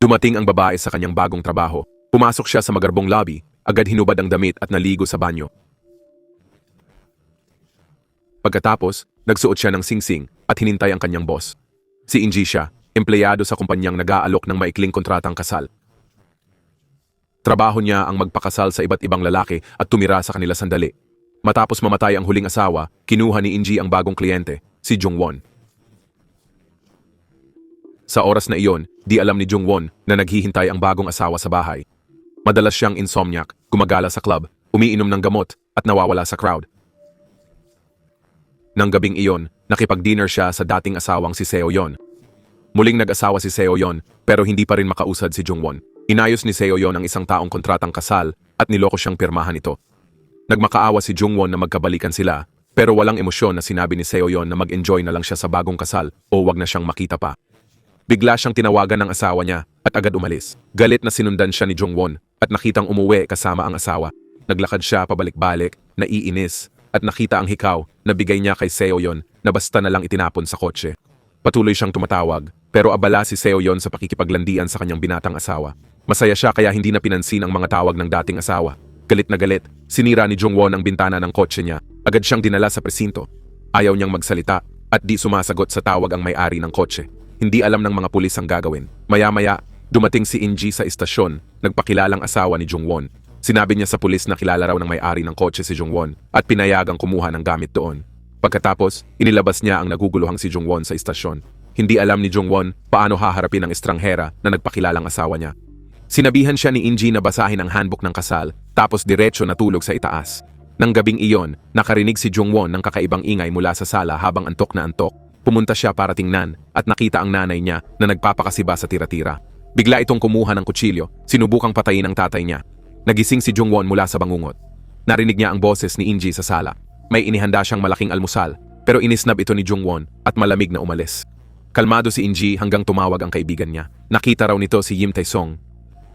Dumating ang babae sa kanyang bagong trabaho. Pumasok siya sa magarbong lobby, agad hinubad ang damit at naligo sa banyo. Pagkatapos, nagsuot siya ng singsing at hinintay ang kanyang boss. Si Inji siya, empleyado sa kumpanyang nag-aalok ng maikling kontratang kasal. Trabaho niya ang magpakasal sa iba't ibang lalaki at tumira sa kanila sandali. Matapos mamatay ang huling asawa, kinuha ni Inji ang bagong kliyente, si Jungwon. Sa oras na iyon, di alam ni Jungwon na naghihintay ang bagong asawa sa bahay. Madalas siyang insomniac, gumagala sa club, umiinom ng gamot at nawawala sa crowd. Nang gabing iyon, nakipag-dinner siya sa dating asawang si Seo Yon. Muling nag-asawa si Seo Yon pero hindi pa rin makausad si Jungwon. Inayos ni Seo Yon ang isang taong kontratang kasal at niloko siyang pirmahan ito. Nagmakaawa si Jungwon na magkabalikan sila pero walang emosyon na sinabi ni Seo Yon na mag-enjoy na lang siya sa bagong kasal o wag na siyang makita pa. Bigla siyang tinawagan ng asawa niya at agad umalis. Galit na sinundan siya ni Jungwon at nakitang umuwi kasama ang asawa. Naglakad siya pabalik-balik, naiinis, at nakita ang hikaw na bigay niya kay Seo Yon na basta na lang itinapon sa kotse. Patuloy siyang tumatawag, pero abala si Seo Yon sa pakikipaglandian sa kanyang binatang asawa. Masaya siya kaya hindi na pinansin ang mga tawag ng dating asawa. Galit na galit, sinira ni Jungwon ang bintana ng kotse niya. Agad siyang dinala sa presinto. Ayaw niyang magsalita at di sumasagot sa tawag ang may-ari ng kotse. Hindi alam ng mga pulis ang gagawin. Maya-maya, dumating si Inji sa istasyon, nagpakilalang asawa ni Jungwon. Sinabi niya sa pulis na kilala raw ng may-ari ng kotse si Jungwon at pinayagang kumuha ng gamit doon. Pagkatapos, inilabas niya ang naguguluhang si Jungwon sa istasyon. Hindi alam ni Jungwon paano haharapin ang estranghera na nagpakilalang asawa niya. Sinabihan siya ni Inji na basahin ang handbook ng kasal, tapos diretso natulog sa itaas. Nang gabing iyon, nakarinig si Jungwon ng kakaibang ingay mula sa sala habang antok na antok. Pumunta siya para tingnan at nakita ang nanay niya na nagpapakasiba sa tira-tira. Bigla itong kumuha ng kutsilyo, sinubukang patayin ang tatay niya. Nagising si Jungwon mula sa bangungot. Narinig niya ang boses ni Inji sa sala. May inihanda siyang malaking almusal, pero inisnab ito ni Jungwon at malamig na umalis. Kalmado si Inji hanggang tumawag ang kaibigan niya. Nakita raw nito si Yim Taesong,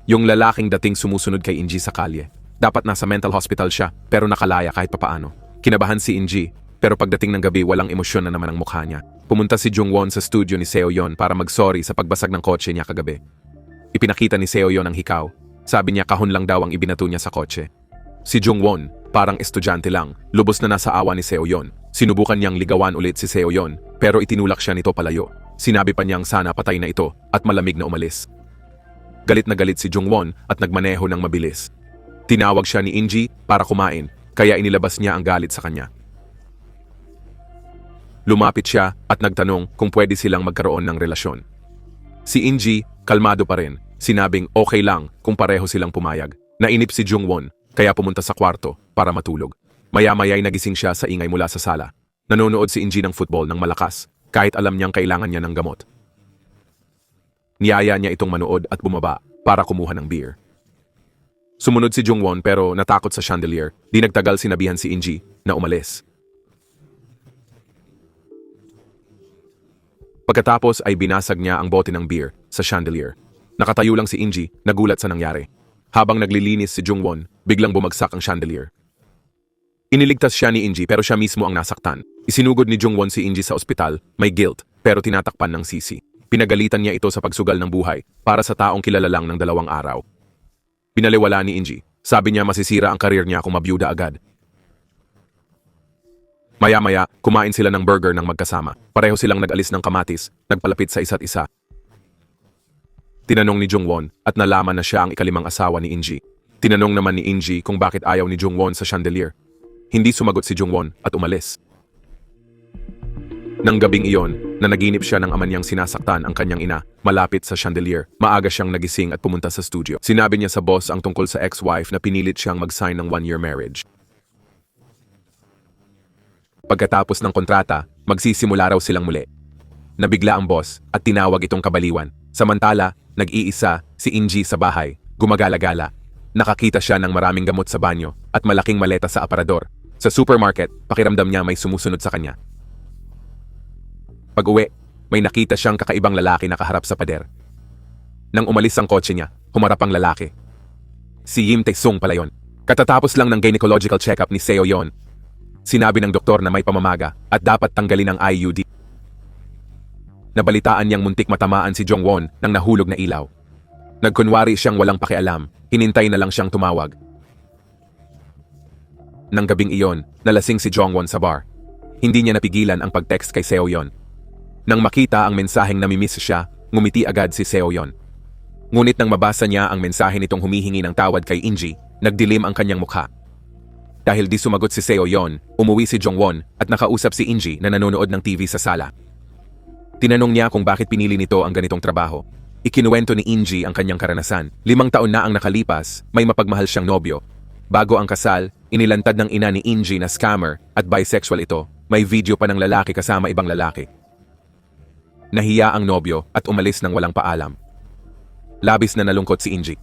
yung lalaking dating sumusunod kay Inji sa kalye. Dapat nasa mental hospital siya, pero nakalaya kahit papaano. Kinabahan si Inji, pero pagdating ng gabi walang emosyon na naman ang mukha niya. Pumunta si Jungwon sa studio ni Seo Yon para mag-sorry sa pagbasag ng kotse niya kagabi. Ipinakita ni Seo Yon ang hikaw. Sabi niya kahon lang daw ang ibinato niya sa kotse. Si Jungwon, parang estudyante lang, lubos na nasa awa ni Seo Yon. Sinubukan niyang ligawan ulit si Seo Yon, pero itinulak siya nito palayo. Sinabi pa niyang sana patay na ito at malamig na umalis. Galit na galit si Jungwon at nagmaneho ng mabilis. Tinawag siya ni Inji para kumain, kaya inilabas niya ang galit sa kanya. Lumapit siya at nagtanong kung pwede silang magkaroon ng relasyon. Si Inji, kalmado pa rin, sinabing okay lang kung pareho silang pumayag. Nainip si Jungwon, kaya pumunta sa kwarto para matulog. Maya-maya'y nagising siya sa ingay mula sa sala. Nanonood si Inji ng football ng malakas, kahit alam niyang kailangan niya ng gamot. Niyaya niya itong manood at bumaba para kumuha ng beer. Sumunod si Jungwon pero natakot sa chandelier. Di nagtagal sinabihan si Inji na umalis. Pagkatapos ay binasag niya ang bote ng beer sa chandelier. Nakatayo lang si Inji, nagulat sa nangyari. Habang naglilinis si Jungwon, biglang bumagsak ang chandelier. Iniligtas siya ni Inji pero siya mismo ang nasaktan. Isinugod ni Jungwon si Inji sa ospital, may guilt pero tinatakpan ng sisi. Pinagalitan niya ito sa pagsugal ng buhay para sa taong kilala lang ng dalawang araw. Pinaliwala ni Inji. Sabi niya masisira ang karir niya kung mabiyuda agad. Maya-maya, kumain sila ng burger ng magkasama. Pareho silang nag-alis ng kamatis, nagpalapit sa isa't isa. Tinanong ni Jungwon at nalaman na siya ang ikalimang asawa ni Inji. Tinanong naman ni Inji kung bakit ayaw ni Jungwon sa chandelier. Hindi sumagot si Jungwon at umalis. Nang gabing iyon, na naginip siya ng ama niyang sinasaktan ang kanyang ina, malapit sa chandelier, maaga siyang nagising at pumunta sa studio. Sinabi niya sa boss ang tungkol sa ex-wife na pinilit siyang mag-sign ng one-year marriage. Pagkatapos ng kontrata, magsisimula raw silang muli. Nabigla ang boss at tinawag itong kabaliwan. Samantala, nag-iisa si Inji sa bahay, gumagala-gala. Nakakita siya ng maraming gamot sa banyo at malaking maleta sa aparador. Sa supermarket, pakiramdam niya may sumusunod sa kanya. Pag-uwi, may nakita siyang kakaibang lalaki nakaharap sa pader. Nang umalis ang kotse niya, humarap ang lalaki. Si Yim Taesung pala yon. Katatapos lang ng gynecological check-up ni Seo Yon. Sinabi ng doktor na may pamamaga at dapat tanggalin ang IUD. Nabalitaan niyang muntik matamaan si Jongwon ng nahulog na ilaw. Nagkunwari siyang walang pakialam, hinintay na lang siyang tumawag. Nang gabing iyon, nalasing si Jongwon sa bar. Hindi niya napigilan ang pag-text kay Seoyon. Nang makita ang mensaheng namimiss siya, ngumiti agad si Seoyon. Ngunit nang mabasa niya ang mensahe nitong humihingi ng tawad kay Inji, nagdilim ang kanyang mukha. Dahil di sumagot si Seoyon, umuwi si Jongwon at nakausap si Inji na nanonood ng TV sa sala. Tinanong niya kung bakit pinili nito ang ganitong trabaho. Ikinuwento ni Inji ang kanyang karanasan. Limang taon na ang nakalipas, may mapagmahal siyang nobyo. Bago ang kasal, inilantad ng ina ni Inji na scammer at bisexual ito. May video pa ng lalaki kasama ibang lalaki. Nahiya ang nobyo at umalis ng walang paalam. Labis na nalungkot si Inji.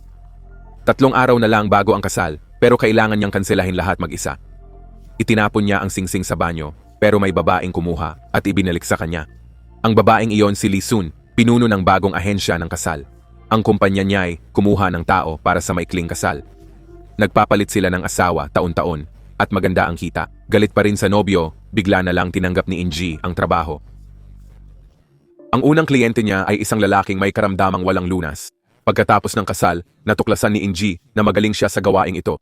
Tatlong araw na lang bago ang kasal, pero kailangan niyang kanselahin lahat mag-isa. Itinapon niya ang singsing sa banyo, pero may babaeng kumuha at ibinalik sa kanya. Ang babaeng iyon si Lee Sun, pinuno ng bagong ahensya ng kasal. Ang kumpanya niya ay kumuha ng tao para sa maikling kasal. Nagpapalit sila ng asawa taon-taon at maganda ang kita. Galit pa rin sa nobyo, bigla na lang tinanggap ni Inji ang trabaho. Ang unang kliyente niya ay isang lalaking may karamdamang walang lunas. Pagkatapos ng kasal, natuklasan ni Inji na magaling siya sa gawaing ito.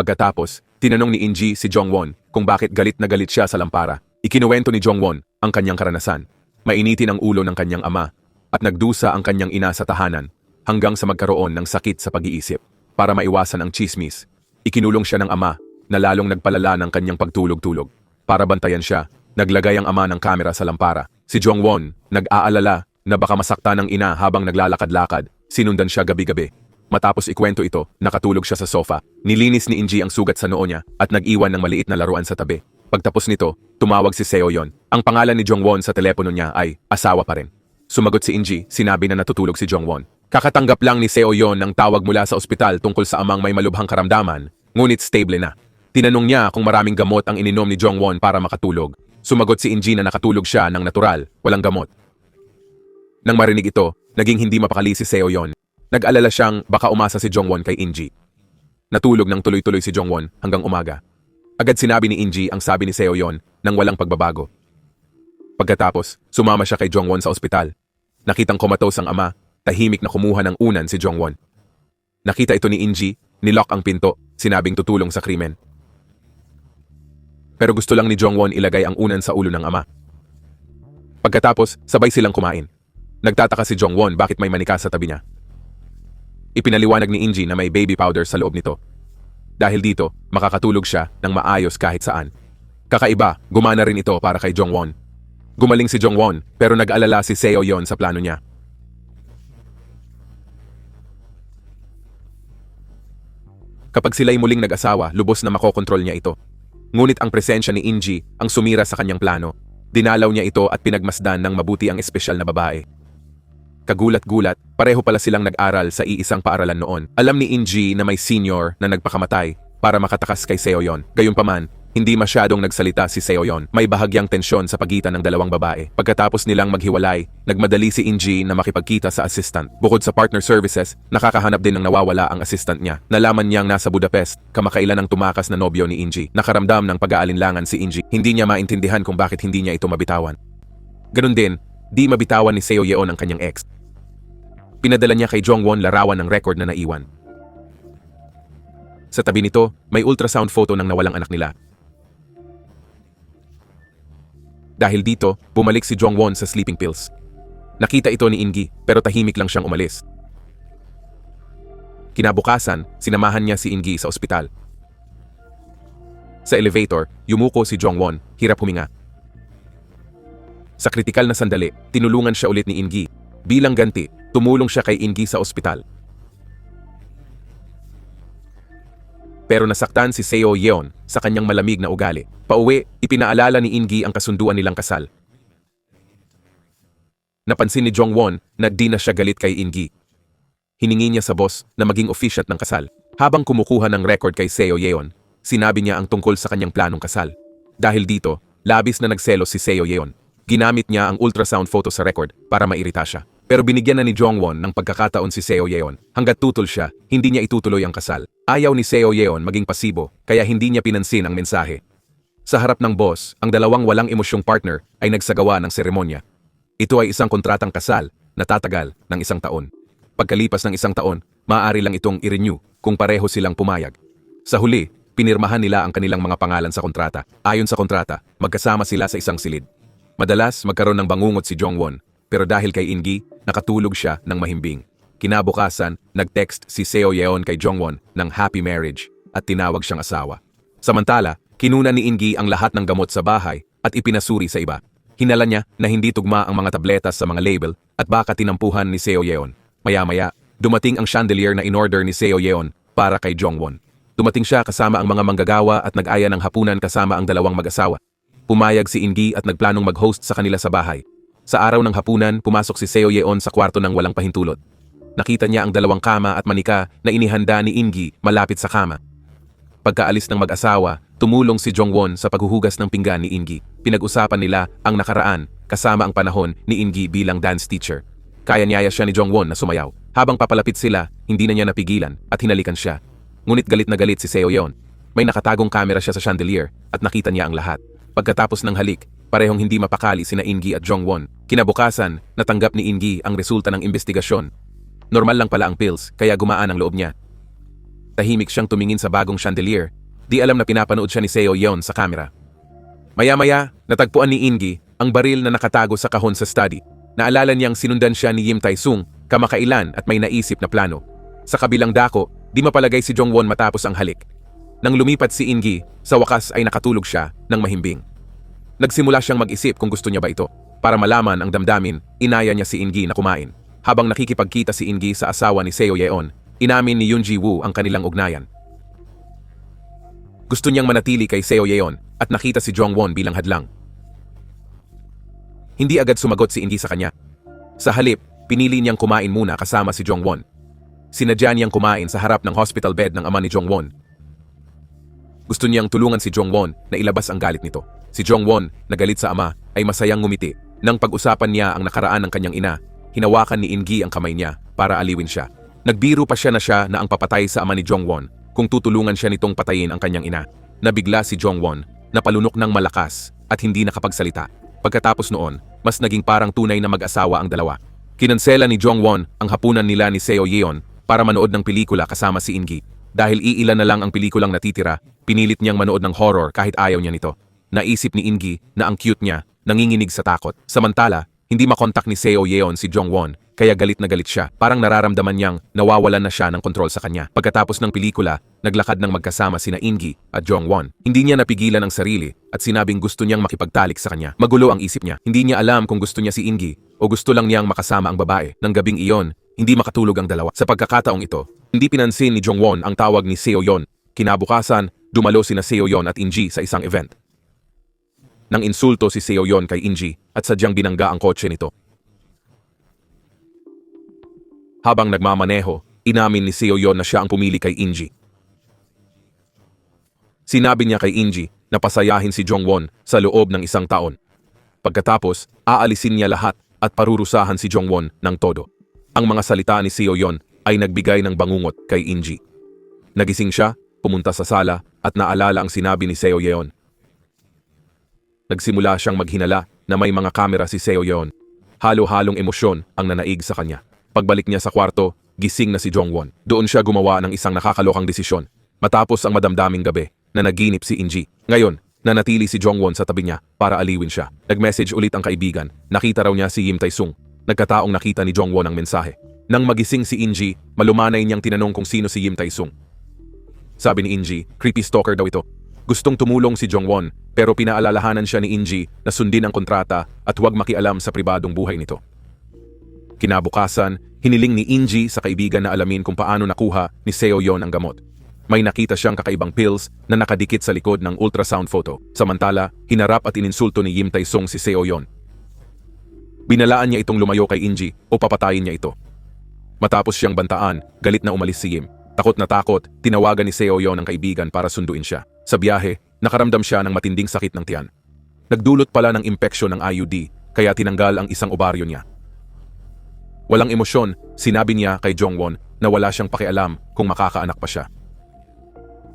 Pagkatapos, tinanong ni Inji si Jongwon kung bakit galit na galit siya sa lampara. Ikinuwento ni Jongwon ang kanyang karanasan. Mainitin ang ulo ng kanyang ama at nagdusa ang kanyang ina sa tahanan hanggang sa magkaroon ng sakit sa pag-iisip. Para maiwasan ang chismis, ikinulong siya ng ama na lalong nagpalala ng kanyang pagtulog-tulog. Para bantayan siya, naglagay ang ama ng kamera sa lampara. Si Jongwon, nag-aalala na baka masakta ng ina habang naglalakad-lakad, sinundan siya gabi-gabi. Matapos ikwento ito, nakatulog siya sa sofa. Nilinis ni Inji ang sugat sa noo niya at nag-iwan ng maliit na laruan sa tabi. Pagtapos nito, tumawag si Seoyon. Ang pangalan ni Jongwon sa telepono niya ay asawa pa rin. Sumagot si Inji, sinabi na natutulog si Jongwon. Kakatanggap lang ni Seoyon ng tawag mula sa ospital tungkol sa amang may malubhang karamdaman, ngunit stable na. Tinanong niya kung maraming gamot ang ininom ni Jongwon para makatulog. Sumagot si Inji na nakatulog siya ng natural, walang gamot. Nang marinig ito, naging hindi mapakali si Seoyon. Nag-alala siyang baka umasa si Jongwon kay Inji. Natulog ng tuloy-tuloy si Jongwon hanggang umaga. Agad sinabi ni Inji ang sabi ni Seoyon nang walang pagbabago. Pagkatapos, sumama siya kay Jongwon sa ospital. Nakitang komatos ang ama tahimik na kumuha ng unan si Jongwon. Nakita ito ni Inji, nilock ang pinto, sinabing tutulong sa krimen. Pero gusto lang ni Jongwon ilagay ang unan sa ulo ng ama. Pagkatapos, sabay silang kumain. Nagtataka si Jongwon bakit may manika sa tabi niya. Ipinaliwanag ni Inji na may baby powder sa loob nito. Dahil dito, makakatulog siya ng maayos kahit saan. Kakaiba, gumana rin ito para kay Jongwon. Gumaling si Jongwon pero nag-alala si Seo yon sa plano niya. Kapag sila'y muling nag-asawa, lubos na makokontrol niya ito. Ngunit ang presensya ni Inji ang sumira sa kanyang plano. Dinalaw niya ito at pinagmasdan ng mabuti ang espesyal na babae. Kagulat-gulat, pareho pala silang nag-aral sa iisang paaralan noon. Alam ni Inji na may senior na nagpakamatay para makatakas kay Seoyon. Gayunpaman, hindi masyadong nagsalita si Seoyon. May bahagyang tensyon sa pagitan ng dalawang babae. Pagkatapos nilang maghiwalay, nagmadali si Inji na makipagkita sa assistant. Bukod sa partner services, nakakahanap din ng nawawala ang assistant niya. Nalaman niyang nasa Budapest, kamakailan ang tumakas na nobyo ni Inji. Nakaramdam ng pag-aalinlangan si Inji. Hindi niya maintindihan kung bakit hindi niya ito mabitawan. Ganon din, di mabitawan ni Seo Yeon ang kanyang ex. Pinadala niya kay Jongwon larawan ng record na naiwan. Sa tabi nito, may ultrasound photo ng nawalang anak nila. Dahil dito, bumalik si Jongwon sa sleeping pills. Nakita ito ni Ingi pero tahimik lang siyang umalis. Kinabukasan, sinamahan niya si Ingi sa ospital. Sa elevator, yumuko si Jongwon, hirap huminga. Sa kritikal na sandali, tinulungan siya ulit ni Ingi. Bilang ganti, tumulong siya kay Ingi sa ospital. Pero nasaktan si Seo Yeon sa kanyang malamig na ugali. Pauwi, ipinaalala ni Ingi ang kasunduan nilang kasal. Napansin ni Jongwon na di na siya galit kay Ingi. Hiningi niya sa boss na maging officiat ng kasal. Habang kumukuha ng record kay Seo Yeon, sinabi niya ang tungkol sa kanyang planong kasal. Dahil dito, labis na nagselos si Seo Yeon. Ginamit niya ang ultrasound photo sa record para mairita siya. Pero binigyan na ni Jongwon ng pagkakataon si Seo Yeon. Hanggat tutol siya, hindi niya itutuloy ang kasal. Ayaw ni Seo Yeon maging pasibo, kaya hindi niya pinansin ang mensahe. Sa harap ng boss, ang dalawang walang emosyong partner ay nagsagawa ng seremonya. Ito ay isang kontratang kasal na tatagal ng isang taon. Pagkalipas ng isang taon, maaari lang itong i-renew kung pareho silang pumayag. Sa huli, pinirmahan nila ang kanilang mga pangalan sa kontrata. Ayon sa kontrata, magkasama sila sa isang silid. Madalas, magkaroon ng bangungot si Jongwon, pero dahil kay Ingi, nakatulog siya ng mahimbing. Kinabukasan, nag-text si Seo Yeon kay Jongwon ng happy marriage at tinawag siyang asawa. Samantala, kinuna ni Ingi ang lahat ng gamot sa bahay at ipinasuri sa iba. Hinala niya na hindi tugma ang mga tabletas sa mga label at baka tinampuhan ni Seo Yeon. Maya-maya, dumating ang chandelier na in-order ni Seo Yeon para kay Jongwon. Dumating siya kasama ang mga manggagawa at nag-aya ng hapunan kasama ang dalawang mag-asawa. Pumayag si Ingi at nagplanong mag-host sa kanila sa bahay. Sa araw ng hapunan, pumasok si Seo Yeon sa kwarto ng walang pahintulot. Nakita niya ang dalawang kama at manika na inihanda ni Ingi malapit sa kama. Pagkaalis ng mag-asawa, tumulong si Jongwon sa paghuhugas ng pinggan ni Ingi. Pinag-usapan nila ang nakaraan kasama ang panahon ni Ingi bilang dance teacher. Kaya niyaya siya ni Jongwon na sumayaw. Habang papalapit sila, hindi na niya napigilan at hinalikan siya. Ngunit galit na galit si Seo Yeon. May nakatagong kamera siya sa chandelier at nakita niya ang lahat. Pagkatapos ng halik, parehong hindi mapakali sina Ingi at Jongwon. Kinabukasan, natanggap ni Ingi ang resulta ng investigasyon. Normal lang pala ang pills, kaya gumaan ang loob niya. Tahimik siyang tumingin sa bagong chandelier. Di alam na pinapanood siya ni Seo Yeon sa kamera. Maya-maya, natagpuan ni Ingi ang baril na nakatago sa kahon sa study. Naalala niyang sinundan siya ni Yim Tai-sung kamakailan at may naisip na plano. Sa kabilang dako, di mapalagay si Jongwon matapos ang halik. Nang lumipat si Ingi, sa wakas ay nakatulog siya ng mahimbing. Nagsimula siyang mag-isip kung gusto niya ba ito. Para malaman ang damdamin, inaya niya si Ingi na kumain. Habang nakikipagkita si Ingi sa asawa ni Seo Yeon, inamin ni Yoon Ji Woo ang kanilang ugnayan. Gusto niyang manatili kay Seo Yeon at nakita si Jongwon bilang hadlang. Hindi agad sumagot si Ingi sa kanya. Sa halip, pinili niyang kumain muna kasama si Jongwon. Sinadya niyang kumain sa harap ng hospital bed ng ama ni Jongwon. Gusto niyang tulungan si Jongwon na ilabas ang galit nito. Si Jongwon, na galit sa ama, ay masayang ngumiti. Nang pag-usapan niya ang nakaraan ng kanyang ina, hinawakan ni Ingi ang kamay niya para aliwin siya. Nagbiro pa siya na siya na ang papatay sa ama ni Jongwon kung tutulungan siya nitong patayin ang kanyang ina. Nabigla si Jongwon, napalunok ng malakas at hindi nakapagsalita. Pagkatapos noon, mas naging parang tunay na mag-asawa ang dalawa. Kinansela ni Jongwon ang hapunan nila ni Seo Yeon para manood ng pelikula kasama si Ingi. Dahil iilan na lang ang pelikulang natitira, pinilit niyang manood ng horror kahit ayaw niya nito. Naisip ni Ingi na ang cute niya, nanginginig sa takot. Samantala, hindi makontak ni Seo Yeon si Jongwon, kaya galit na galit siya. Parang nararamdaman niyang nawawalan na siya ng kontrol sa kanya. Pagkatapos ng pelikula, naglakad ng magkasama sina Ingi at Jongwon. Hindi niya napigilan ang sarili at sinabing gusto niyang makipagtalik sa kanya. Magulo ang isip niya. Hindi niya alam kung gusto niya si Ingi o gusto lang niyang makasama ang babae. Nang gabing iyon, hindi makatulog ang dalawa. Sa pagkakataong ito, hindi pinansin ni Jongwon ang tawag ni Seo Yeon. Kinabukasan, dumalo sina Seo Yeon at Inji sa isang event. Nang insulto si Seo Yeon kay Inji at sadyang binangga ang kotse nito. Habang nagmamaneho, inamin ni Seo Yeon na siya ang pumili kay Inji. Sinabi niya kay Inji na pasayahin si Jongwon sa loob ng isang taon. Pagkatapos, aalisin niya lahat at parurusahan si Jongwon ng todo. Ang mga salita ni Seo Yeon ay nagbigay ng bangungot kay Inji. Nagising siya, pumunta sa sala at naalala ang sinabi ni Seo Yeon. Nagsimula siyang maghinala na may mga kamera si Seo Yeon. Halo-halong emosyon ang nanaig sa kanya. Pagbalik niya sa kwarto, gising na si Jongwon. Doon siya gumawa ng isang nakakalokang desisyon. Matapos ang madamdaming gabi, na naginip si Inji. Ngayon, nanatili si Jongwon sa tabi niya para aliwin siya. Nag-message ulit ang kaibigan. Nakita raw niya si Yim Tai-sung. Nagkataong nakita ni Jongwon ang mensahe. Nang magising si Inji, malumanay niyang tinanong kung sino si Yim Tai-sung. Sabi ni Inji, creepy stalker daw ito. Gustong tumulong si Jongwon pero pinaalalahanan siya ni Inji na sundin ang kontrata at huwag makialam sa pribadong buhay nito. Kinabukasan, hiniling ni Inji sa kaibigan na alamin kung paano nakuha ni Seo Yeon ang gamot. May nakita siyang kakaibang pills na nakadikit sa likod ng ultrasound photo. Samantala, hinarap at ininsulto ni Yim Tai-sung si Seo Yeon. Binalaan niya itong lumayo kay Inji o papatayin niya ito. Matapos siyang bantaan, galit na umalis si Yim. Takot na takot, tinawagan ni Seo Yeon ang kaibigan para sunduin siya. Sa biyahe, nakaramdam siya ng matinding sakit ng tiyan. Nagdulot pala ng impeksyon ng IUD, kaya tinanggal ang isang obaryo niya. Walang emosyon, sinabi niya kay Jongwon na wala siyang pakialam kung makakaanak pa siya.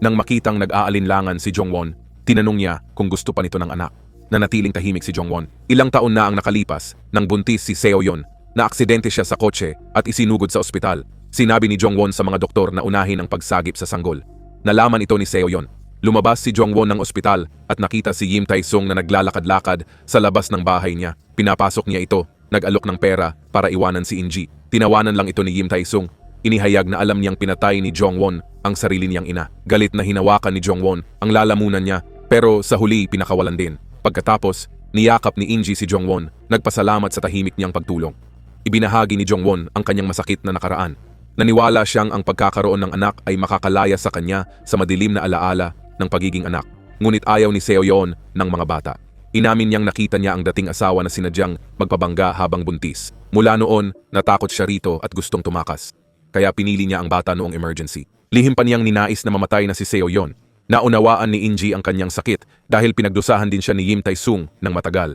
Nang makitang nag-aalinlangan si Jongwon, tinanong niya kung gusto pa nito ng anak. Nanatiling tahimik si Jongwon. Ilang taon na ang nakalipas nang buntis si Seo Yeon na aksidente siya sa kotse at isinugod sa ospital. Sinabi ni Jongwon sa mga doktor na unahin ang pagsagip sa sanggol. Nalaman ito ni Seoyon. Lumabas si Jongwon ng ospital at nakita si Yim Tae-sung na naglalakad-lakad sa labas ng bahay niya. Pinapasok niya ito, nag-alok ng pera para iwanan si Inji. Tinawanan lang ito ni Yim Tae-sung. Inihayag na alam niyang pinatay ni Jongwon ang sarili niyang ina. Galit na hinawakan ni Jongwon ang lalamunan niya pero sa huli pinakawalan din. Pagkatapos, niyakap ni Inji si Jongwon, nagpasalamat sa tahimik niyang pagtulong. Ibinahagi ni Jongwon ang kanyang masakit na nakaraan. Naniwala siyang ang pagkakaroon ng anak ay makakalaya sa kanya sa madilim na alaala ng pagiging anak. Ngunit ayaw ni Seo Yeon ng mga bata. Inamin niyang nakita niya ang dating asawa na sinadyang magpabangga habang buntis. Mula noon, natakot siya rito at gustong tumakas. Kaya pinili niya ang bata noong emergency. Lihim pa niyang ninais na mamatay na si Seo Yeon. Naunawaan ni Inji ang kanyang sakit dahil pinagdusahan din siya ni Yim Tae-sung ng matagal.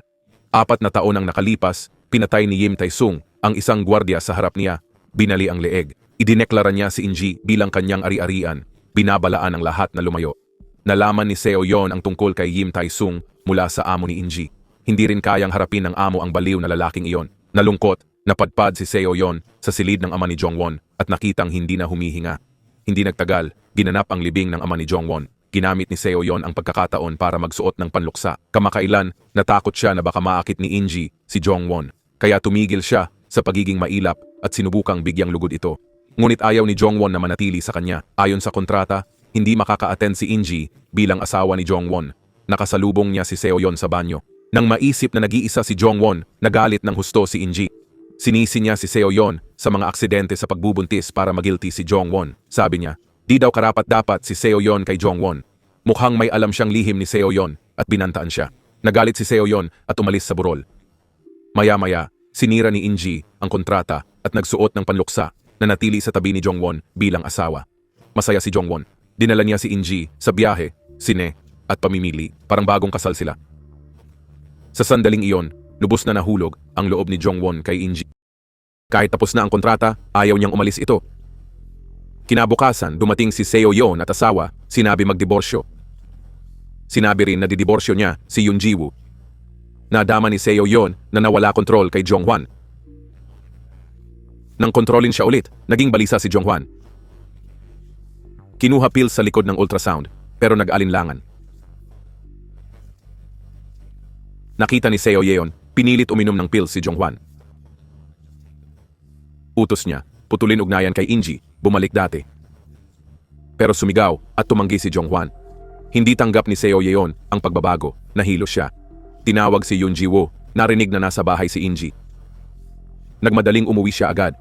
Apat na taon ang nakalipas, pinatay ni Yim Tae-sung ang isang gwardiya sa harap niya. Binali ang leeg. Idineklara niya si Inji bilang kanyang ari-arian. Binabalaan ang lahat na lumayo. Nalaman ni Seo Yon ang tungkol kay Yim Tae-sung mula sa amo ni Inji. Hindi rin kayang harapin ng amo ang baliw na lalaking iyon. Nalungkot, napadpad si Seo Yon sa silid ng ama ni Jongwon at nakitang hindi na humihinga. Hindi nagtagal, ginanap ang libing ng ama ni Jongwon. Ginamit ni Seo Yon ang pagkakataon para magsuot ng panluksa. Kamakailan, natakot siya na baka maakit ni Inji si Jongwon. Kaya tumigil siya sa pagiging mailap at sinubukang bigyang lugod ito. Ngunit ayaw ni Jongwon na manatili sa kanya. Ayon sa kontrata, hindi makaka-attend si Inji bilang asawa ni Jongwon. Nakasalubong niya si Seoyon sa banyo. Nang maisip na nag-iisa si Jongwon, nagalit ng husto si Inji. Sinisi niya si Seoyon sa mga aksidente sa pagbubuntis para magilty si Jongwon. Sabi niya, di daw karapat-dapat si Seoyon kay Jongwon. Mukhang may alam siyang lihim ni Seoyon at binantaan siya. Nagalit si Seoyon at umalis sa burol. Maya-maya, sinira ni Inji ang kontrata at nagsuot ng panluksa na natili sa tabi ni Jongwon bilang asawa. Masaya si Jongwon. Dinala niya si Inji sa biyahe, sine, at pamimili. Parang bagong kasal sila. Sa sandaling iyon, lubos na nahulog ang loob ni Jongwon kay Inji. Kahit tapos na ang kontrata, ayaw niyang umalis ito. Kinabukasan, dumating si Seo Yeon at asawa, sinabi magdiborsyo. Sinabi rin na didiborsyo niya si Yoon Jiwoo. Nadama ni Seo Yeon na nawala kontrol kay Jonghwan nang kontrolin siya ulit, naging balisa si Jonghwan. Kinuha pills sa likod ng ultrasound, pero nag-alinlangan. Nakita ni Seo Yeon, pinilit uminom ng pills si Jonghwan. Utos niya, putulin ugnayan kay Inji, bumalik dati. Pero sumigaw at tumanggi si Jonghwan. Hindi tanggap ni Seo Yeon ang pagbabago, nahilo siya. Tinawag si Yoon Ji-woo, narinig na nasa bahay si Inji. Nagmadaling umuwi siya agad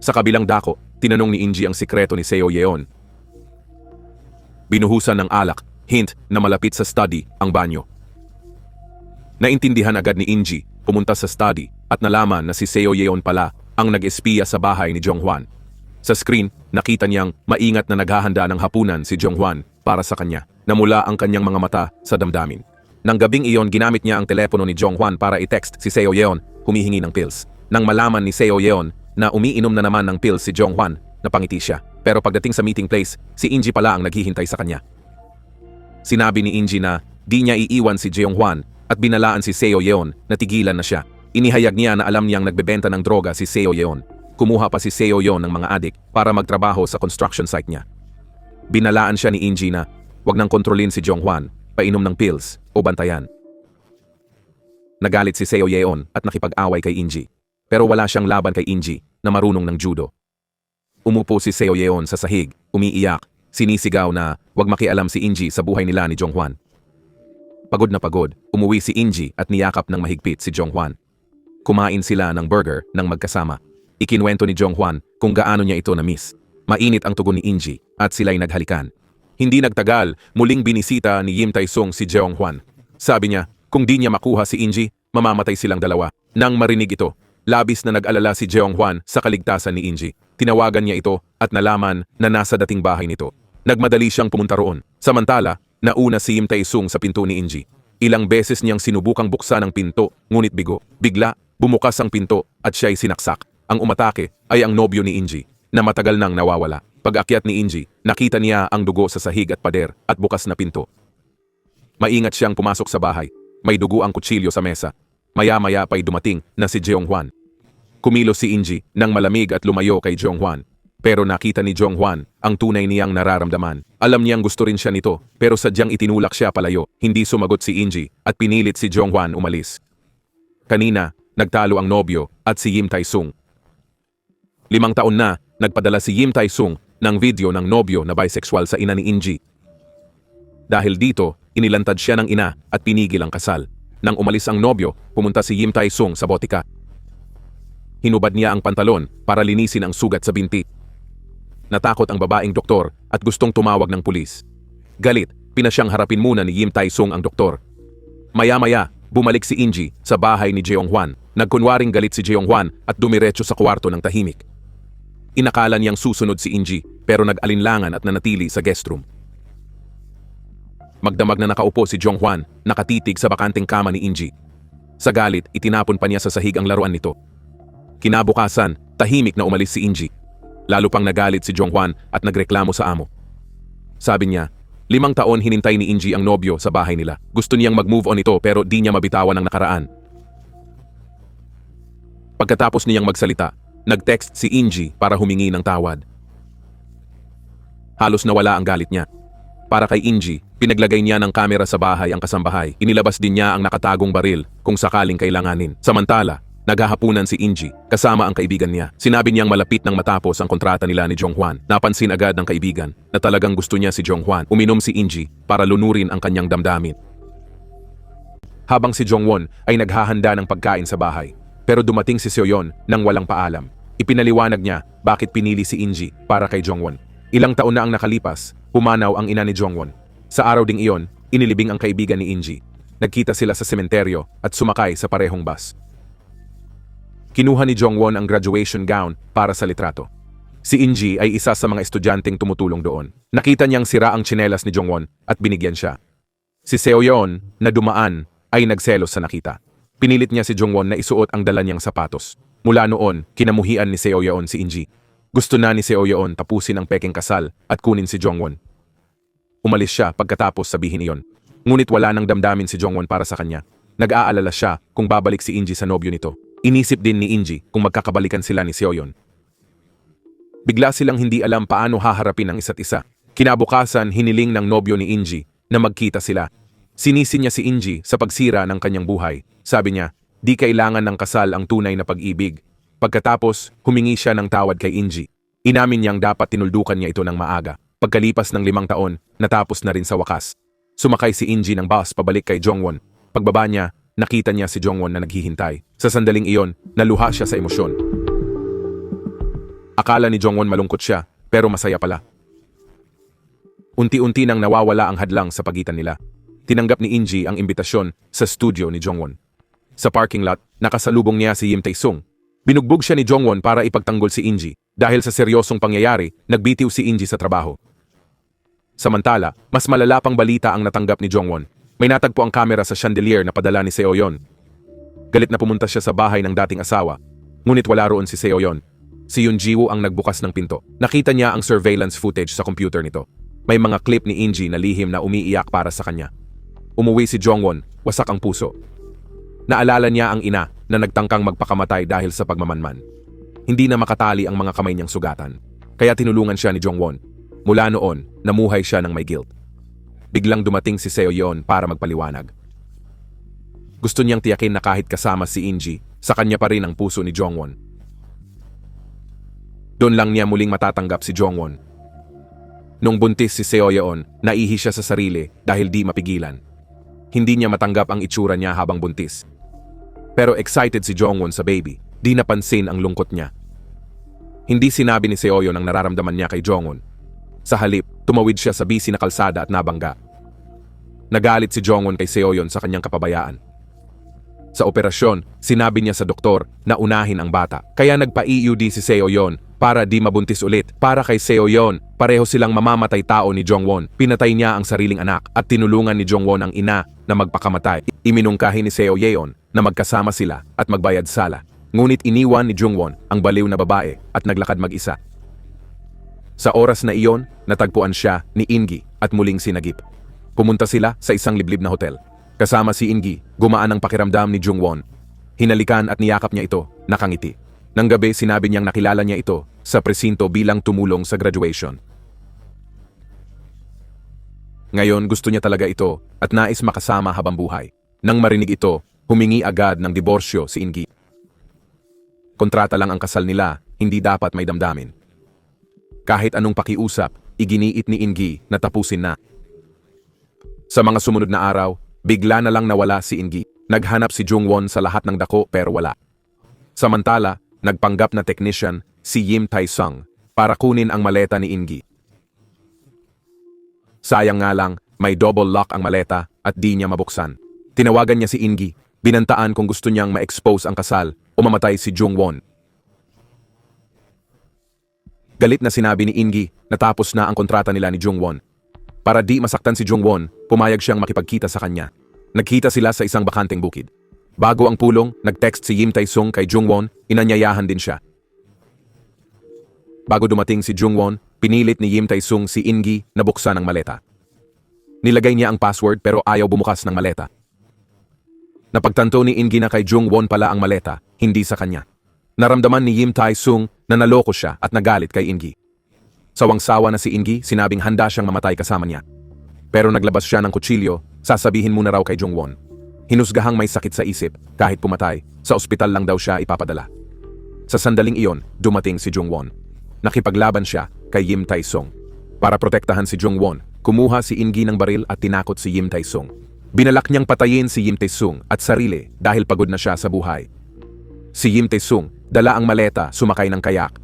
sa kabilang dako, tinanong ni Inji ang sikreto ni Seo Yeon. Binuhusan ng alak, hint na malapit sa study ang banyo. Naintindihan agad ni Inji, pumunta sa study at nalaman na si Seo Yeon pala ang nag-espiya sa bahay ni Jonghwan. Sa screen, nakita niyang maingat na naghahanda ng hapunan si Jonghwan para sa kanya. Namula ang kanyang mga mata sa damdamin. Nang gabing iyon, ginamit niya ang telepono ni Jonghwan para i-text si Seo Yeon humihingi ng pills. Nang malaman ni Seo Yeon na umiinom na naman ng pills si Jong Hwan, napangiti siya. Pero pagdating sa meeting place, si Inji pala ang naghihintay sa kanya. Sinabi ni Inji na di niya iiwan si Jeong Hwan at binalaan si Seo Yeon na tigilan na siya. Inihayag niya na alam niyang nagbebenta ng droga si Seo Yeon. Kumuha pa si Seo Yeon ng mga adik para magtrabaho sa construction site niya. Binalaan siya ni Inji na wag nang kontrolin si Jong Hwan, painom ng pills o bantayan. Nagalit si Seo Yeon at nakipag-away kay Inji. Pero wala siyang laban kay Inji na marunong ng judo. Umupo si Seo Yeon sa sahig, umiiyak, sinisigaw na wag makialam si Inji sa buhay nila ni Jonghwan. Pagod na pagod, umuwi si Inji at niyakap ng mahigpit si Jonghwan. Kumain sila ng burger ng magkasama. Ikinwento ni Jonghwan kung gaano niya ito na-miss. Mainit ang tugon ni Inji at sila'y naghalikan. Hindi nagtagal, muling binisita ni Yim Tae-sung si Jeonghwan. Sabi niya, kung di niya makuha si Inji, mamamatay silang dalawa. Nang marinig ito, Labis na nag-alala si Jeong Hwan sa kaligtasan ni Inji. Tinawagan niya ito at nalaman na nasa dating bahay nito. Nagmadali siyang pumunta roon. Samantala, nauna si Yim Tae-sung sa pinto ni Inji. Ilang beses niyang sinubukang buksan ang pinto, ngunit bigo. Bigla, bumukas ang pinto at siya'y sinaksak. Ang umatake ay ang nobyo ni Inji, na matagal nang nawawala. Pag-akyat ni Inji, nakita niya ang dugo sa sahig at pader at bukas na pinto. Maingat siyang pumasok sa bahay. May dugo ang kutsilyo sa mesa Maya-maya pa'y dumating na si Jeong Hwan. Kumilos si Inji nang malamig at lumayo kay Jonghwan. Pero nakita ni Jonghwan ang tunay niyang nararamdaman. Alam niyang gusto rin siya nito, pero sadyang itinulak siya palayo. Hindi sumagot si Inji at pinilit si Jonghwan umalis. Kanina, nagtalo ang nobyo at si Yim Tai-sung. Limang taon na, nagpadala si Yim Tai-sung ng video ng nobyo na bisexual sa ina ni Inji. Dahil dito, inilantad siya ng ina at pinigil ang kasal. Nang umalis ang nobyo, pumunta si Yim Tai-sung sa botika. Hinubad niya ang pantalon para linisin ang sugat sa binti. Natakot ang babaeng doktor at gustong tumawag ng pulis. Galit, pinasyang harapin muna ni Yim Tai-sung ang doktor. Maya-maya, bumalik si Inji sa bahay ni Jeong Hwan. Nagkunwaring galit si Jeong Hwan at dumiretso sa kwarto ng tahimik. Inakala niyang susunod si Inji pero nag-alinlangan at nanatili sa guest room. Magdamag na nakaupo si Jong Hwan, nakatitig sa bakanting kama ni Inji. Sa galit, itinapon pa niya sa sahig ang laruan nito. Kinabukasan, tahimik na umalis si Inji. Lalo pang nagalit si Jong Hwan at nagreklamo sa amo. Sabi niya, limang taon hinintay ni Inji ang nobyo sa bahay nila. Gusto niyang mag-move on ito pero di niya mabitawan ang nakaraan. Pagkatapos niyang magsalita, nag-text si Inji para humingi ng tawad. Halos nawala ang galit niya. Para kay Inji, pinaglagay niya ng kamera sa bahay ang kasambahay. Inilabas din niya ang nakatagong baril kung sakaling kailanganin. Samantala, naghahapunan si Inji kasama ang kaibigan niya. Sinabi niyang malapit nang matapos ang kontrata nila ni Jong Hwan. Napansin agad ng kaibigan na talagang gusto niya si Jong Hwan. Uminom si Inji para lunurin ang kanyang damdamin. Habang si Jongwon ay naghahanda ng pagkain sa bahay. Pero dumating si Seoyon nang walang paalam. Ipinaliwanag niya bakit pinili si Inji para kay Jongwon. Ilang taon na ang nakalipas, pumanaw ang ina ni Jongwon. Sa araw ding iyon, inilibing ang kaibigan ni Inji. Nagkita sila sa sementeryo at sumakay sa parehong bus. Kinuha ni Jongwon ang graduation gown para sa litrato. Si Inji ay isa sa mga estudyanteng tumutulong doon. Nakita niyang sira ang tsinelas ni Jongwon at binigyan siya. Si Seoyon, na dumaan, ay nagselos sa nakita. Pinilit niya si Jongwon na isuot ang dala niyang sapatos. Mula noon, kinamuhian ni Seoyeon si Inji. Gusto na ni Seoyeon tapusin ang peking kasal at kunin si Jongwon. Umalis siya pagkatapos sabihin iyon. Ngunit wala nang damdamin si Jongwon para sa kanya. Nag-aalala siya kung babalik si Inji sa nobyo nito. Inisip din ni Inji kung magkakabalikan sila ni Seoyeon. Bigla silang hindi alam paano haharapin ang isa't isa. Kinabukasan, hiniling ng nobyo ni Inji na magkita sila. Sinisi niya si Inji sa pagsira ng kanyang buhay. Sabi niya, di kailangan ng kasal ang tunay na pag-ibig. Pagkatapos, humingi siya ng tawad kay Inji. Inamin niyang dapat tinuldukan niya ito ng maaga. Pagkalipas ng limang taon, natapos na rin sa wakas. Sumakay si Inji ng bus pabalik kay Jongwon. Pagbaba niya, nakita niya si Jongwon na naghihintay. Sa sandaling iyon, naluha siya sa emosyon. Akala ni Jongwon malungkot siya, pero masaya pala. Unti-unti nang nawawala ang hadlang sa pagitan nila. Tinanggap ni Inji ang imbitasyon sa studio ni Jongwon. Sa parking lot, nakasalubong niya si Yim Tae-sung. Binugbog siya ni Jongwon para ipagtanggol si Inji. Dahil sa seryosong pangyayari, nagbitiw si Inji sa trabaho. Samantala, mas malala pang balita ang natanggap ni Jongwon. May natagpo ang kamera sa chandelier na padala ni Seoyon. Galit na pumunta siya sa bahay ng dating asawa. Ngunit wala roon si Seoyon. Si Yoon Jiwoo ang nagbukas ng pinto. Nakita niya ang surveillance footage sa computer nito. May mga clip ni Inji na lihim na umiiyak para sa kanya. Umuwi si Jongwon, wasak ang puso. Naalala niya ang ina na nagtangkang magpakamatay dahil sa pagmamanman. Hindi na makatali ang mga kamay niyang sugatan. Kaya tinulungan siya ni Jongwon. Mula noon, namuhay siya ng may guilt. Biglang dumating si Seoyeon para magpaliwanag. Gusto niyang tiyakin na kahit kasama si Inji, sa kanya pa rin ang puso ni Jongwon. Doon lang niya muling matatanggap si Jongwon. Nung buntis si Seoyeon, naihi siya sa sarili dahil di mapigilan. Hindi niya matanggap ang itsura niya habang buntis. Pero excited si Jongwon sa baby, di napansin ang lungkot niya. Hindi sinabi ni Seoyeon ang nararamdaman niya kay Jongwon. Sa halip, tumawid siya sa busy na kalsada at nabangga. Nagalit si Jongwon kay Seoyeon sa kanyang kapabayaan. Sa operasyon, sinabi niya sa doktor na unahin ang bata. Kaya nagpa-EUD si Seoyeon para di mabuntis ulit. Para kay Seoyeon, pareho silang mamamatay tao ni Jongwon. Pinatay niya ang sariling anak at tinulungan ni Jongwon ang ina na magpakamatay. Iminungkahi ni Seoyeon na magkasama sila at magbayad sala. Ngunit iniwan ni Jongwon ang baliw na babae at naglakad mag-isa. Sa oras na iyon, natagpuan siya ni Ingi at muling sinagip. Pumunta sila sa isang liblib na hotel. Kasama si Ingi, gumaan ang pakiramdam ni Jungwon. Hinalikan at niyakap niya ito, nakangiti. Nang gabi, sinabi niyang nakilala niya ito sa presinto bilang tumulong sa graduation. Ngayon, gusto niya talaga ito at nais makasama habang buhay. Nang marinig ito, humingi agad ng diborsyo si Ingi. Kontrata lang ang kasal nila, hindi dapat may damdamin. Kahit anong pakiusap, iginiit ni Ingi na tapusin na. Sa mga sumunod na araw, bigla na lang nawala si Ingi. Naghanap si Jungwon sa lahat ng dako pero wala. Samantala, nagpanggap na technician si Yim Tai-sung para kunin ang maleta ni Ingi. Sayang nga lang, may double lock ang maleta at di niya mabuksan. Tinawagan niya si Ingi, binantaan kung gusto niyang ma-expose ang kasal o mamatay si Jungwon. Galit na sinabi ni Ingi na tapos na ang kontrata nila ni Jungwon. Para di masaktan si Jungwon, pumayag siyang makipagkita sa kanya. Nagkita sila sa isang bakanteng bukid. Bago ang pulong, nag-text si Yim Tai-sung kay Jungwon, inanyayahan din siya. Bago dumating si Jungwon, pinilit ni Yim Tai-sung si Ingi na buksan ang maleta. Nilagay niya ang password pero ayaw bumukas ng maleta. Napagtanto ni Ingi na kay Jungwon pala ang maleta, hindi sa kanya. Naramdaman ni Yim Tai-sung na naloko siya at nagalit kay Ingi. Sawang-sawa na si Ingi, sinabing handa siyang mamatay kasama niya. Pero naglabas siya ng kutsilyo, sasabihin muna raw kay Jungwon. Hinusgahang may sakit sa isip, kahit pumatay, sa ospital lang daw siya ipapadala. Sa sandaling iyon, dumating si Jungwon. Nakipaglaban siya kay Yim Tai-sung. Para protektahan si Jungwon, kumuha si Ingi ng baril at tinakot si Yim Tai-sung. Binalak niyang patayin si Yim Tai-sung at sarili dahil pagod na siya sa buhay. Si Yim Tai-sung, dala ang maleta, sumakay ng kayak.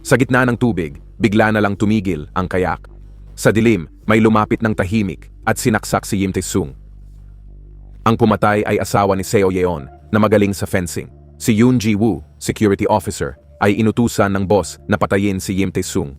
Sa gitna ng tubig, bigla na lang tumigil ang kayak. Sa dilim, may lumapit ng tahimik at sinaksak si Yim Tai-sung. Ang pumatay ay asawa ni Seo Yeon na magaling sa fencing. Si Yoon Ji-woo, security officer, ay inutusan ng boss na patayin si Yim Tae-sung.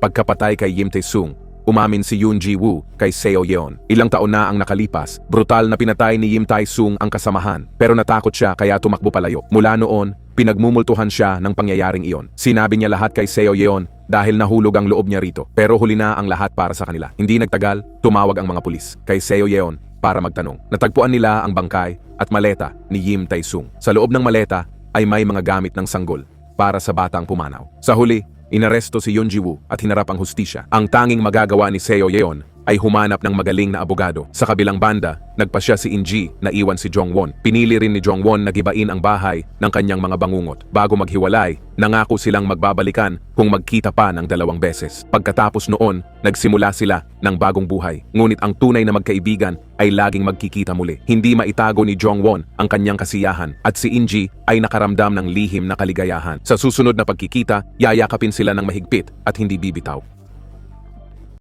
Pagkapatay kay Yim Tae-sung, umamin si Yoon Ji-woo kay Seo Yeon. Ilang taon na ang nakalipas, brutal na pinatay ni Yim Tae-sung ang kasamahan pero natakot siya kaya tumakbo palayo. Mula noon, pinagmumultuhan siya ng pangyayaring iyon. Sinabi niya lahat kay Seo Yeon dahil nahulog ang loob niya rito. Pero huli na ang lahat para sa kanila. Hindi nagtagal, tumawag ang mga pulis kay Seo Yeon para magtanong. Natagpuan nila ang bangkay at maleta ni Yim Tae-sung. Sa loob ng maleta ay may mga gamit ng sanggol para sa batang pumanaw. Sa huli, inaresto si Yoon Ji-woo at hinarap ang hustisya. Ang tanging magagawa ni Seo Yeon ay humanap ng magaling na abogado. Sa kabilang banda, nagpasya si Inji na iwan si Jongwon. Pinili rin ni Jongwon na gibain ang bahay ng kanyang mga bangungot. Bago maghiwalay, nangako silang magbabalikan kung magkita pa ng dalawang beses. Pagkatapos noon, nagsimula sila ng bagong buhay. Ngunit ang tunay na magkaibigan ay laging magkikita muli. Hindi maitago ni Jongwon ang kanyang kasiyahan at si Inji ay nakaramdam ng lihim na kaligayahan. Sa susunod na pagkikita, yayakapin sila ng mahigpit at hindi bibitaw.